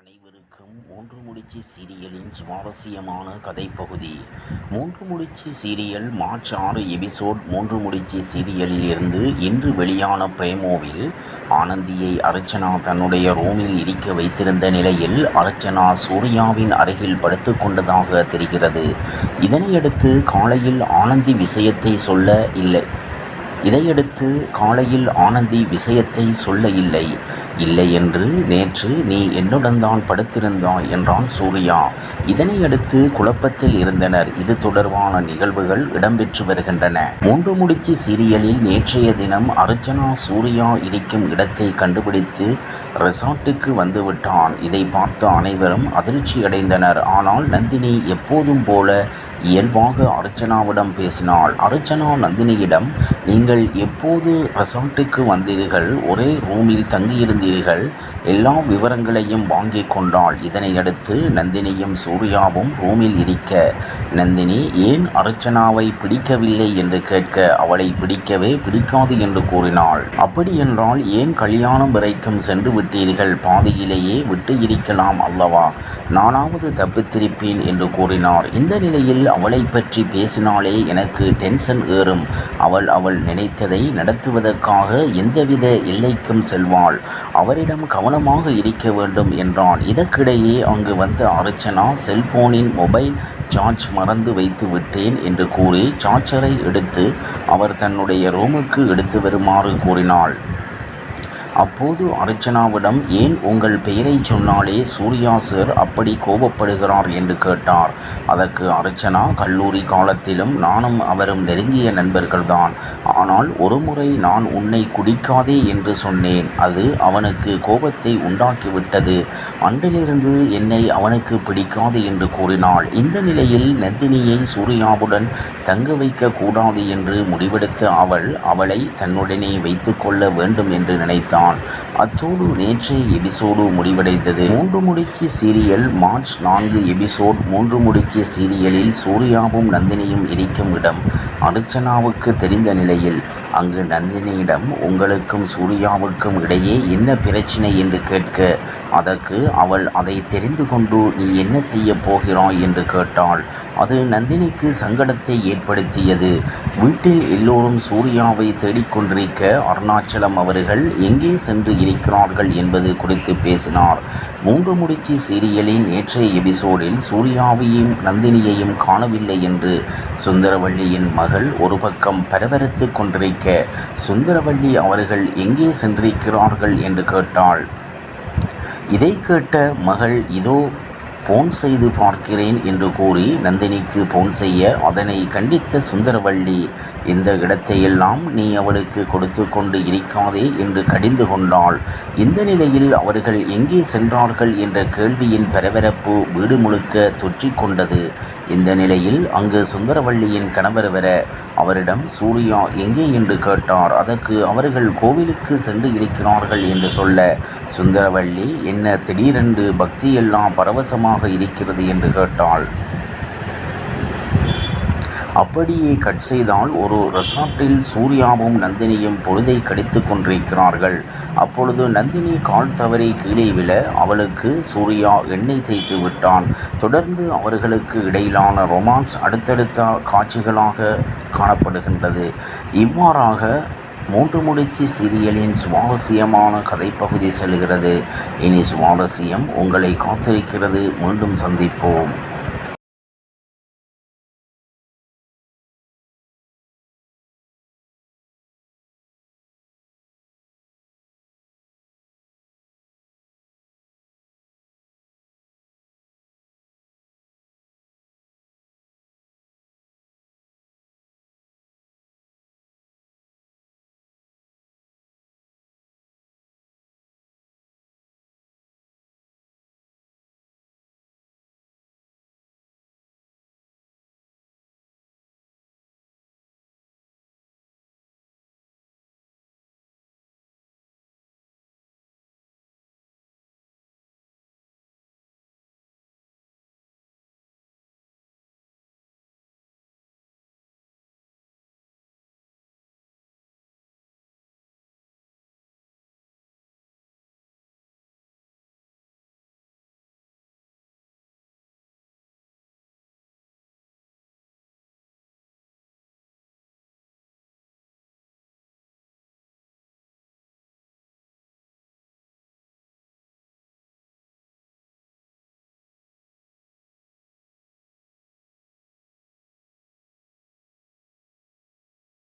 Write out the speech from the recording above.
அனைவருக்கும் மூன்று முடிச்சு சீரியலின் சுவாரஸ்யமான கதைப்பகுதி. மூன்று முடிச்சு சீரியல் மார்ச் ஆறு எபிசோட் மூன்று முடிச்சு சீரியலில் இருந்து இன்று வெளியான பிரேமோவில் ஆனந்தியை அர்ச்சனா தன்னுடைய ரூமில் இருக்க வைத்திருந்த நிலையில் அர்ச்சனா சூர்யாவின் அருகில் படுத்து கொண்டதாக தெரிகிறது. இதனையடுத்து காலையில் ஆனந்தி விஷயத்தை சொல்ல இல்லை. இதையடுத்து காலையில் ஆனந்தி விஷயத்தை சொல்ல இல்லை. இல்லை என்று நேற்று நீ என்னுடன் தான் படுத்திருந்தாய் என்றான் சூர்யா. இதனையடுத்து குழப்பத்தில் இருந்தனர். இது தொடர்பான நிகழ்வுகள் இடம்பெற்று வருகின்றன. மூன்று முடிச்சு சீரியலில் நேற்றைய தினம் அர்ச்சனா சூர்யா இருக்கும் இடத்தை கண்டுபிடித்து ரெசார்ட்டுக்கு வந்துவிட்டான். இதை பார்த்த அனைவரும் அதிர்ச்சியடைந்தனர். ஆனால் நந்தினி எப்போதும் போல இயல்பாக அர்ச்சனாவிடம் பேசினாள். அர்ச்சனா நந்தினியிடம் நீங்கள் எப்போது ரெசார்ட்டுக்கு வந்தீர்கள்? ஒரே ரூமில் தங்கியிருந்தீர்கள். எல்லா விவரங்களையும் வாங்கி கொண்டாள். இதனையடுத்து நந்தினியும் சூர்யாவும் ரூமில் இருக்க நந்தினி ஏன் அர்ச்சனாவை பிடிக்கவில்லை என்று கேட்க அவளை பிடிக்கவே பிடிக்காது என்று கூறினாள். அப்படியென்றால் ஏன் கல்யாணம் வரைக்கும் சென்று விட்டீர்கள்? பாதியிலேயே விட்டு இருக்கலாம் அல்லவா? நானாவது தப்பித்திருப்பேன் என்று கூறினார். இந்த நிலையில் அவளை பற்றி பேசினாலே எனக்கு டென்ஷன் ஏறும். அவள் அவள் நினைத்ததை நடத்துவதற்காக எந்தவித எல்லைக்கும் செல்வாள். அவரிடம் கவனமாக இருக்க வேண்டும் என்றான். இதற்கிடையே அங்கு வந்த அர்ச்சனா செல்போனின் மொபைல் சார்ஜ் மறந்து வைத்து விட்டேன் என்று கூறி சார்ஜரை எடுத்து அவர் தன்னுடைய ரூமுக்கு எடுத்து வருமாறு கூறினாள். அப்போது அர்ச்சனாவிடம் ஏன் உங்கள் பெயரை சொன்னாலே சூர்யா சார் அப்படி கோபப்படுகிறார்? என்று கேட்டார். அதற்கு அர்ச்சனா கல்லூரி காலத்திலும் நானும் அவரும் நெருங்கிய நண்பர்கள்தான். ஆனால் ஒருமுறை நான் உன்னை குடிக்காதே என்று சொன்னேன். அது அவனுக்கு கோபத்தை உண்டாக்கிவிட்டது. அன்றிலிருந்து என்னை அவனுக்கு பிடிக்காது என்று கூறினாள். இந்த நிலையில் நந்தினியை சூர்யாவுடன் தங்க வைக்க கூடாது என்று முடிவெடுத்த அவள் அவளை தன்னுடனே வைத்துக்கொள்ள வேண்டும் என்று நினைத்தான் தான் அத்தோடு நேற்றைய எபிசோடு முடிவடைந்தது. மூன்று முடிக்கிய சீரியல் மார்ச் நான்கு எபிசோட். மூன்று முடிக்கிய சீரியலில் சூர்யாவும் நந்தினியும் இருக்கும் இடம். அர்ச்சனாவுக்கு தெரிந்த நிலையில் அங்கு நந்தினியிடம் உங்களுக்கும் சூர்யாவுக்கும் இடையே என்ன பிரச்சினை என்று கேட்க அதற்கு அவள் அதை தெரிந்து கொண்டு நீ என்ன செய்ய போகிறாய்? என்று கேட்டாள். அது நந்தினிக்கு சங்கடத்தை ஏற்படுத்தியது. வீட்டில் எல்லோரும் சூர்யாவை தேடிக்கொண்டிருக்க அருணாச்சலம் அவர்கள் எங்கே சென்று இருக்கிறார்கள் என்பது குறித்து பேசினார். மூன்று முடிச்சி சீரியலின் நேற்றைய எபிசோடில் சூர்யாவையும் நந்தினியையும் காணவில்லை என்று சுந்தரவள்ளியின் மகள் ஒரு பக்கம் பரபரத்து கொண்டிருக்க சுந்தரவள்ளி அவர்கள் எங்கே சென்றிருக்கிறார்கள் என்று கேட்டாள். இதை கேட்ட மகள் இதோ போன் செய்து பார்க்கிறேன் என்று கூறி நந்தினிக்கு போன் செய்ய அதனை கண்டித்த சுந்தரவள்ளி இந்த இடத்தையெல்லாம் நீ அவளுக்கு கொடுத்து கொண்டு இருக்காதே என்று கடிந்து கொண்டாள். இந்த நிலையில் அவர்கள் எங்கே சென்றார்கள் என்ற கேள்வியின் பரபரப்பு வீடு முழுக்க தொற்றிக்கொண்டது இந்த நிலையில் அங்கு சுந்தரவள்ளியின் கணவர் வர அவரிடம் சூர்யா எங்கே? என்று கேட்டார். அதற்கு அவர்கள் கோவிலுக்கு சென்று இருக்கிறார்கள் என்று சொல்ல சுந்தரவள்ளி என்ன திடீரென்று பக்தியெல்லாம் பரவசமாக இருக்கிறது என்று கேட்டாள். அப்படியே கட் செய்தால் ஒரு ரெசார்ட்டில் சூர்யாவும் நந்தினியும் பொழுதை கடித்து கொண்டிருக்கிறார்கள். அப்பொழுது நந்தினி கால் தவறி கீழே விழ அவளுக்கு சூர்யா எண்ணெய் தேய்த்து விட்டான். தொடர்ந்து அவர்களுக்கு இடையிலான ரொமான்ஸ் அடுத்தடுத்த காட்சிகளாக காணப்படுகின்றது. இவ்வாறாக மூன்று முடிச்சு சீரியலின் சுவாரஸ்யமான கதைப்பகுதி செல்கிறது. இனி சுவாரஸ்யம் உங்களை காத்திருக்கிறது. மீண்டும் சந்திப்போம்.